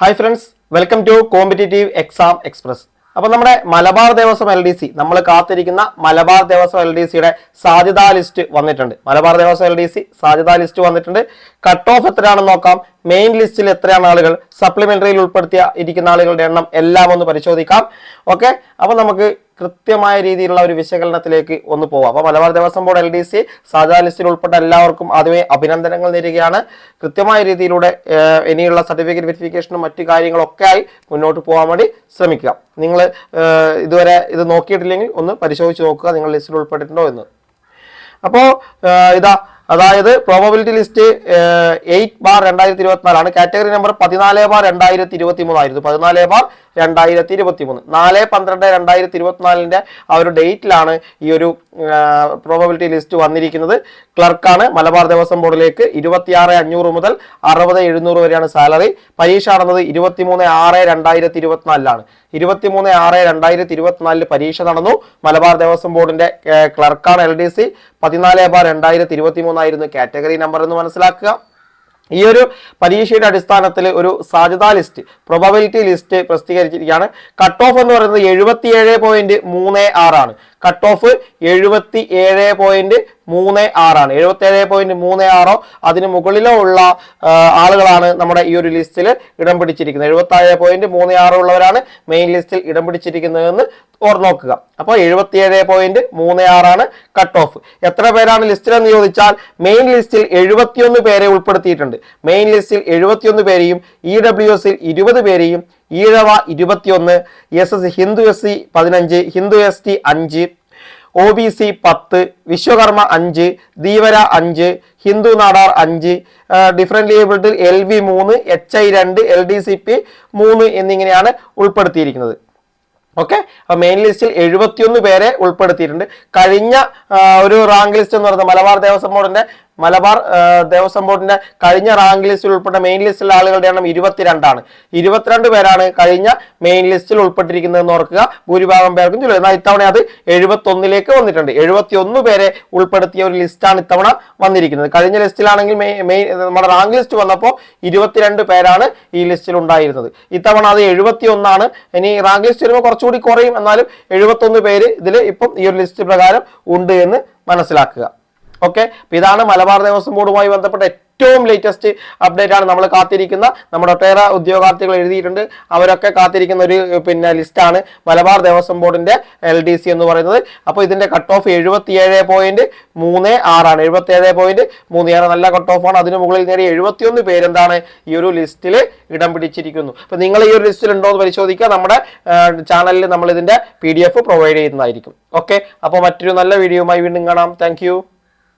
Hi friends welcome to competitive exam express അപ്പോൾ നമ്മുടെ Malabar Devaswom L D C നമ്മൾ കാത്തിരിക്കുന്ന മലബാർ ദേവസ്വം എൽ ഡി സിയുടെ സാധ്യതാ ലിസ്റ്റ് വന്നിട്ടുണ്ട്. Malabar Devaswom L D C സാധ്യതാ ലിസ്റ്റ് വന്നിട്ടുണ്ട്. കട്ട് ഓഫ് എത്രയാണെന്ന് നോക്കാം. മെയിൻ ലിസ്റ്റിൽ എത്രയാണ് ആളുകൾ? സപ്ലിമെന്ററിയിൽ ഉൾപ്പെടുത്തിയ ഇരിക്കുന്ന ആളുകളുടെ എണ്ണം എല്ലാം ഒന്ന് പരിശോധിക്കാം. ഓക്കെ അപ്പൊ നമുക്ക് കൃത്യമായ രീതിയിലുള്ള ഒരു വിശകലനത്തിലേക്ക് ഒന്ന് പോവാം. അപ്പോൾ Malabar Devaswom board L D C സാധാ ലിസ്റ്റിൽ ഉൾപ്പെട്ട എല്ലാവർക്കും ആദ്യമേ അഭിനന്ദനങ്ങൾ നേരുകയാണ്. കൃത്യമായ രീതിയിലൂടെ ഇനിയുള്ള സർട്ടിഫിക്കറ്റ് വെരിഫിക്കേഷനും മറ്റു കാര്യങ്ങളൊക്കെ ആയി മുന്നോട്ട് പോകാൻ വേണ്ടി ശ്രമിക്കുക. നിങ്ങൾ ഇതുവരെ ഇത് നോക്കിയിട്ടില്ലെങ്കിൽ ഒന്ന് പരിശോധിച്ച് നോക്കുക നിങ്ങൾ ലിസ്റ്റിൽ ഉൾപ്പെട്ടിട്ടുണ്ടോ എന്ന്. അപ്പോൾ ഇതാ അതായത് പ്രോബബിലിറ്റി ലിസ്റ്റ് എയ്റ്റ് ബാർ രണ്ടായിരത്തി ഇരുപത്തിനാലാണ് കാറ്റഗറി നമ്പർ പതിനാല് ബാർ രണ്ടായിരത്തി ഇരുപത്തി മൂന്നായിരുന്നു പതിനാല് ബാർ രണ്ടായിരത്തി ഇരുപത്തി മൂന്ന് നാല് പന്ത്രണ്ട് രണ്ടായിരത്തി ഇരുപത്തിനാലിന്റെ ആ ഒരു ഡേറ്റിലാണ് ഈ ഒരു പ്രോബബിലിറ്റി ലിസ്റ്റ് വന്നിരിക്കുന്നത്. ക്ലർക്കാണ് മലബാർ ദേവസ്വം ബോർഡിലേക്ക് ഇരുപത്തിയാറ് അഞ്ഞൂറ് മുതൽ അറുപത് എഴുന്നൂറ് വരെയാണ് സാലറി. പരീക്ഷ നടന്നത് ഇരുപത്തിമൂന്ന് ആറ് രണ്ടായിരത്തി ഇരുപത്തിനാലിലാണ് ഇരുപത്തിമൂന്ന് ആറ് രണ്ടായിരത്തി ഇരുപത്തിനാലിൽ പരീക്ഷ നടന്നു. മലബാർ ദേവസ്വം ബോർഡിന്റെ ഏർ, ക്ലർക്കാണ് എൽ ഡി സി. പതിനാല് ബാർ രണ്ടായിരത്തി ഇരുപത്തി മൂന്നായിരുന്നു കാറ്റഗറി നമ്പർ എന്ന് മനസ്സിലാക്കുക. ഈ ഒരു പരീക്ഷയുടെ അടിസ്ഥാനത്തിൽ ഒരു സാധ്യതാ ലിസ്റ്റ് പ്രൊബബിലിറ്റി ലിസ്റ്റ് പ്രസിദ്ധീകരിച്ചിരിക്കുകയാണ്. കട്ട് ഓഫ് എന്ന് പറയുന്നത് എഴുപത്തിയേഴ് പോയിന്റ് മൂന്ന് ആറാണ് കട്ട് ഓഫ് എഴുപത്തി ഏഴ് പോയിന്റ് മൂന്ന് ആറാണ്. എഴുപത്തി ഏഴ് പോയിന്റ് മൂന്ന് ആറോ അതിന് മുകളിലോ ഉള്ള ആളുകളാണ് നമ്മുടെ ഈ ഒരു ലിസ്റ്റിൽ ഇടം പിടിച്ചിരിക്കുന്നത്. എഴുപത്തി ഏഴ് പോയിന്റ് മൂന്ന് ആറോ ഉള്ളവരാണ് മെയിൻ ലിസ്റ്റിൽ ഇടം പിടിച്ചിരിക്കുന്നതെന്ന് ഓർന്നോക്കുക. അപ്പോൾ എഴുപത്തിയേഴ് പോയിന്റ് മൂന്ന് ആറാണ് കട്ട് ഓഫ്. എത്ര പേരാണ് ലിസ്റ്റിൽ എന്ന് ചോദിച്ചാൽ മെയിൻ ലിസ്റ്റിൽ എഴുപത്തിയൊന്ന് പേരെ ഉൾപ്പെടുത്തിയിട്ടുണ്ട്. മെയിൻ ലിസ്റ്റിൽ എഴുപത്തിയൊന്ന് പേരെയും ഇ ഡബ്ല്യു എസിൽ ഇരുപത് പേരെയും ഈഴവ ഇരുപത്തിയൊന്ന് S S Hindu S C പതിനഞ്ച് ഹിന്ദു എസ് ടി അഞ്ച് ഒ ബി സി പത്ത് വിശ്വകർമ്മ അഞ്ച് ധീവര അഞ്ച് ഹിന്ദു നാടാർ അഞ്ച് ഡിഫറെന്റ് ലേബിൾഡിൽ എൽ വി മൂന്ന് എച്ച് ഐ രണ്ട് എൽ ഡി സി പി മൂന്ന് എന്നിങ്ങനെയാണ് ഉൾപ്പെടുത്തിയിരിക്കുന്നത്. ഓക്കെ അപ്പൊ മെയിൻ ലിസ്റ്റിൽ എഴുപത്തിയൊന്ന് പേരെ ഉൾപ്പെടുത്തിയിട്ടുണ്ട്. കഴിഞ്ഞ ഒരു റാങ്ക് ലിസ്റ്റ് എന്ന് പറയുന്നത് മലബാർ ദേവസ്വം ബോർഡിന്റെ മലബാർ ദേവസ്വം ബോർഡിന്റെ കഴിഞ്ഞ റാങ്ക് ലിസ്റ്റിൽ ഉൾപ്പെട്ട മെയിൻ ലിസ്റ്റിലെ ആളുകളുടെ എണ്ണം ഇരുപത്തിരണ്ടാണ്. ഇരുപത്തിരണ്ട് പേരാണ് കഴിഞ്ഞ മെയിൻ ലിസ്റ്റിൽ ഉൾപ്പെട്ടിരിക്കുന്നതെന്ന് ഓർക്കുക. ഭൂരിഭാഗം പേർക്കും ചൊല്ലുക എന്നാൽ ഇത്തവണ അത് എഴുപത്തൊന്നിലേക്ക് വന്നിട്ടുണ്ട്. എഴുപത്തിയൊന്ന് പേരെ ഉൾപ്പെടുത്തിയ ഒരു ലിസ്റ്റാണ് ഇത്തവണ വന്നിരിക്കുന്നത്. കഴിഞ്ഞ ലിസ്റ്റിലാണെങ്കിൽ മെയിൻ നമ്മുടെ റാങ്ക് ലിസ്റ്റ് വന്നപ്പോൾ ഇരുപത്തിരണ്ട് പേരാണ് ഈ ലിസ്റ്റിൽ ഉണ്ടായിരുന്നത്. ഇത്തവണ അത് എഴുപത്തി ഒന്നാണ് ഇനി റാങ്ക് ലിസ്റ്റ് വരുമ്പോൾ കുറച്ചുകൂടി കുറയും. എന്നാലും എഴുപത്തൊന്ന് പേര് ഇതിൽ ഇപ്പം ഈ ഒരു ലിസ്റ്റ് പ്രകാരം ഉണ്ട് എന്ന് മനസ്സിലാക്കുക. ഓക്കെ? ഇതാണ് മലബാർ ദേവസ്വം ബോർഡുമായി ബന്ധപ്പെട്ട ഏറ്റവും ലേറ്റസ്റ്റ് അപ്ഡേറ്റ് ആണ് നമ്മൾ കാത്തിരിക്കുന്ന. നമ്മുടെ ഒട്ടേറെ ഉദ്യോഗാർത്ഥികൾ എഴുതിയിട്ടുണ്ട്. അവരൊക്കെ കാത്തിരിക്കുന്ന ഒരു പിന്നെ ലിസ്റ്റാണ് മലബാർ ദേവസ്വം ബോർഡിന്റെ എൽ ഡി സി എന്ന് പറയുന്നത്. അപ്പോൾ ഇതിന്റെ കട്ട് ഓഫ് എഴുപത്തിയേഴ് പോയിന്റ് മൂന്ന് ആറാണ് എഴുപത്തിയേഴ് പോയിന്റ് മൂന്ന് ആറ് നല്ല കട്ട് ഓഫ് ആണ്. അതിന് മുകളിൽ നേരെ എഴുപത്തിയൊന്ന് പേരെന്താണ് ഈ ഒരു ലിസ്റ്റിൽ ഇടം പിടിച്ചിരിക്കുന്നു. അപ്പോൾ നിങ്ങൾ ഈ ഒരു ലിസ്റ്റിൽ ഉണ്ടോ എന്ന് പരിശോധിക്കുക. നമ്മുടെ ചാനലിൽ നമ്മൾ ഇതിന്റെ പി പ്രൊവൈഡ് ചെയ്യുന്നതായിരിക്കും. ഓക്കെ? അപ്പോൾ മറ്റൊരു നല്ല വീഡിയോയുമായി വീണ്ടും കാണാം. താങ്ക്